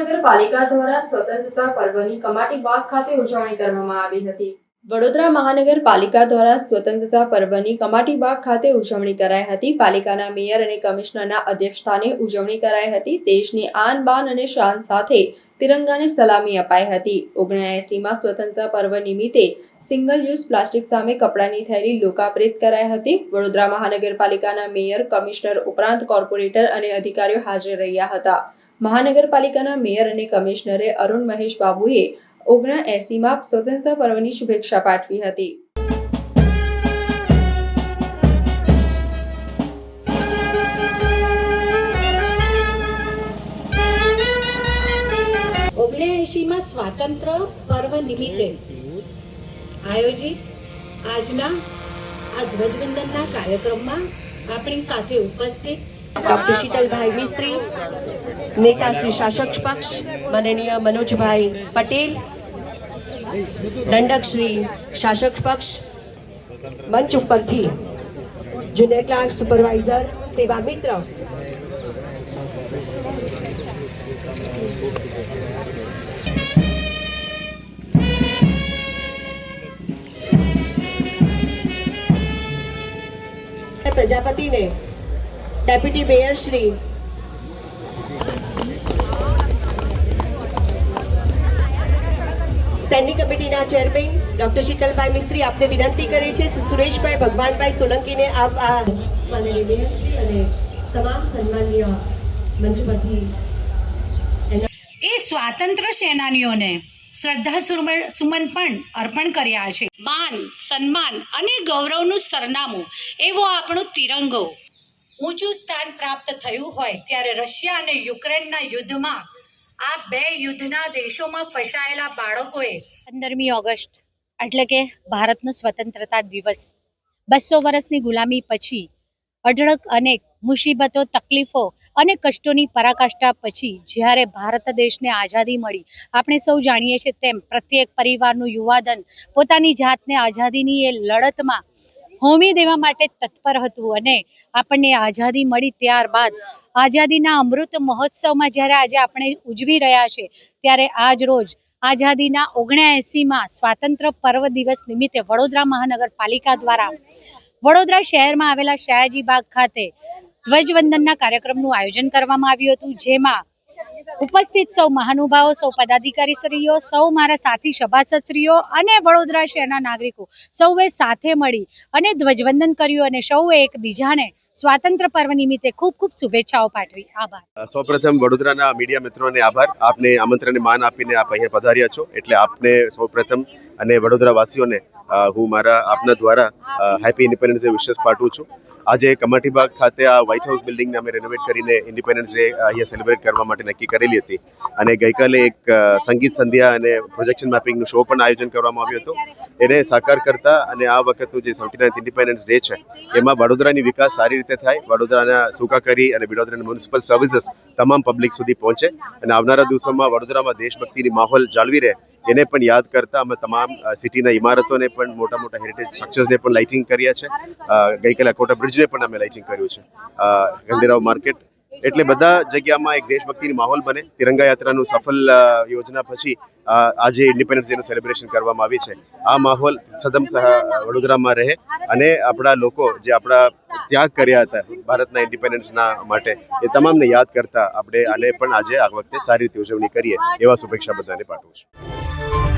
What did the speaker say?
મહાનગરપાલિકા દ્વારા સ્વતંત્રતા પર્વની કમાટી બાગ ખાતે ઉજવણી કરવામાં આવી હતી. વડોદરા મહાનગરપાલિકા દ્વારા સ્વતંત્રતા પર્વની કમાટી બાગ ખાતે ઉજવણી કરાઈ હતી. પાલિકાના મેયર અને કમિશનરના અધ્યક્ષસ્થાને ઉજવણી કરાઈ હતી. દેશની આન બાન અને શાન સાથે તિરંગાને સલામી અપાઈ હતી. ઓગણએંસીમાં સ્વતંત્રતા પર્વ નિમિત્તે સિંગલ યુઝ પ્લાસ્ટિક સામે કપડાની થેલી લોકાપ્રિત કરાઈ હતી. વડોદરા મહાનગરપાલિકાના મેયર, કમિશનર ઉપરાંત કોર્પોરેટર અને અધિકારીઓ હાજર રહ્યા હતા. મહાનગરપાલિકાના મેયર અને કમિશનરે અરુણ મહેશ બાબુએ ઓગણ એસીમાં સ્વતંત્રતા પર્વની શુભેચ્છા પાઠવી હતી. ઓગણએંશીમાં સ્વાતંત્ર્ય પર્વ નિમિત્તે આયોજિત આજના આ ધ્વજવંદનના કાર્યક્રમમાં આપણી સાથે ઉપસ્થિત ડૉક્ટર શીતલભાઈ મિસ્ત્રી નેતા શ્રી શાસક પક્ષ માનનીય મનોજભાઈ પટેલ દંડક શ્રી શાસક પક્ષ, મંચ ઉપરથી જુનિયર ક્લાર્ક સુપરવાઇઝર સેવા મિત્ર. પ્રજાપતિને ડેપ્યુટી મેયર શ્રી સ્ટેન્ડિંગ કમિટીના ચેરમેન ડોક્ટર શીતલભાઈ મિસ્ત્રી આપને વિનંતી કરે છે. સુરેશભાઈ ભગવાનભાઈ સોલંકીને આપ આ માનની મેયરશ્રી અને તમામ સન્માનીય મંચ પરથી એ સ્વાતંત્ર્ય સેનાનીઓને શ્રદ્ધા સુમન સુમન પણ અર્પણ કર્યા છે. માન સન્માન અને ગૌરવનું સરનામું એવો આપણો તિરંગો. ઊંચું સ્થાન પ્રાપ્ત થયું હોય ત્યારે રશિયા અને યુક્રેનના યુદ્ધમાં આ બે યુદ્ધના દેશોમાં ફસાયેલા બાળકોએ પંદરમી ઓગસ્ટ, એટલે કે ભારતનો સ્વતંત્રતા દિવસ. બસો વર્ષની ગુલામી પછી અઢળક અનેક મુસીબતો, તકલીફો અને કષ્ટોની પરાકાષ્ઠા પછી જ્યારે ભારત દેશને આઝાદી મળી, આપણે સૌ જાણીએ છીએ તેમ પ્રત્યેક પરિવારનું યુવાધન પોતાની જાતને આઝાદીની એ લડતમાં હોમી દેવા માટે તત્પર હતું અને આપણને આઝાદી મળી ત્યારબાદ. આઝાદીના અમૃત મહોત્સવમાં જ્યારે આજે આપણે ઉજવી રહ્યા છે, ત્યારે આજ રોજ આઝાદીના ઓગણએંસીમાં સ્વાતંત્ર્ય પર્વ દિવસ નિમિત્તે વડોદરા મહાનગરપાલિકા દ્વારા વડોદરા શહેરમાં આવેલા શાયાજી બાગ ખાતે ધ્વજવંદનના કાર્યક્રમનું આયોજન કરવામાં આવ્યું હતું, જેમાં ઉપસ્થિત સૌ મહાનુભાવો, સૌ પદાધિકારીશ્રીઓ, સૌ મારા સાથી સભાસદશ્રીઓ અને વડોદરા શહેરના નાગરિકો સૌએ સાથે મળી અને ધ્વજવંદન કર્યું અને સૌએ એકબીજાને સ્વાતંત્ર પર્વ નિમિત્તે ખૂબ ખૂબ શુભેચ્છાઓ પાઠવી. આભાર. સૌપ્રથમ વડોદરાના મીડિયા મિત્રોને આભાર. આપને આમંત્રણને માન આપીને આપ અહીંયા પધાર્યા છો. એટલે આપને સૌપ્રથમ અને વડોદરા વાસીઓને હું મારા, આપના દ્વારા હેપી ઇન્ડિપેન્ડન્સ ડે વિશેષ પાઠવું છું. આજે કમાટીબાગ ખાતે આ વ્હાઇટ હાઉસ બિલ્ડિંગને અમે રેનોવેટ કરીને ઇન્ડિપેન્ડન્સ ડે અહીંયા સેલિબ્રેટ કરવા માટે નક્કી કરેલી હતી. અને ગઈકાલે એક સંગીત સંધ્યા અને પ્રોજેક્શન મેપિંગનું શો પણ આયોજન કરવામાં આવ્યું હતું. એને સાકાર કરતા અને આ વખતનું જે સેવન્ટી નાઇન્થ ઇન્ડિપેન્ડન્સ ડે છે એમાં વડોદરાની વિકાસ સારી રીતે થાય વડોદરાના સુખાકારી અને વડોદરાની મ્યુનિસિપલ સર્વિસીસ તમામ પબ્લિક સુધી પહોંચે અને આવનારા દિવસોમાં વડોદરામાં દેશભક્તિની માહોલ જાળવી રહે એને પણ યાદ કરતા અમે તમામ સિટીના ઇમારતોને પણ મોટા મોટા હેરિટેજ સ્ટ્રક્ચર્સને પણ લાઇટિંગ કર્યા છે. ગઈકાલે અકોટા બ્રિજને પણ અમે લાઇટિંગ કર્યું છે. અ, ગંડેરાવ માર્કેટ એટલે બધા જગ્યામાં એક દેશભક્તિની માહોલ બને. તિરંગા યાત્રાનું સફળ યોજના પછી આજે ઇન્ડિપેન્ડન્સ ડેનું સેલિબ્રેશન કરવામાં આવી છે. આ માહોલ સદમ વડોદરામાં રહે અને આપણા લોકો જે આપણા ત્યાગ કર્યા હતા ભારતના ઇન્ડિપેન્ડન્સના માટે, એ તમામને યાદ કરતા આપણે આને પણ આજે આ વખતે સારી રીતે ઉજવણી કરીએ એવા શુભેચ્છા બધાને પાઠવું છું.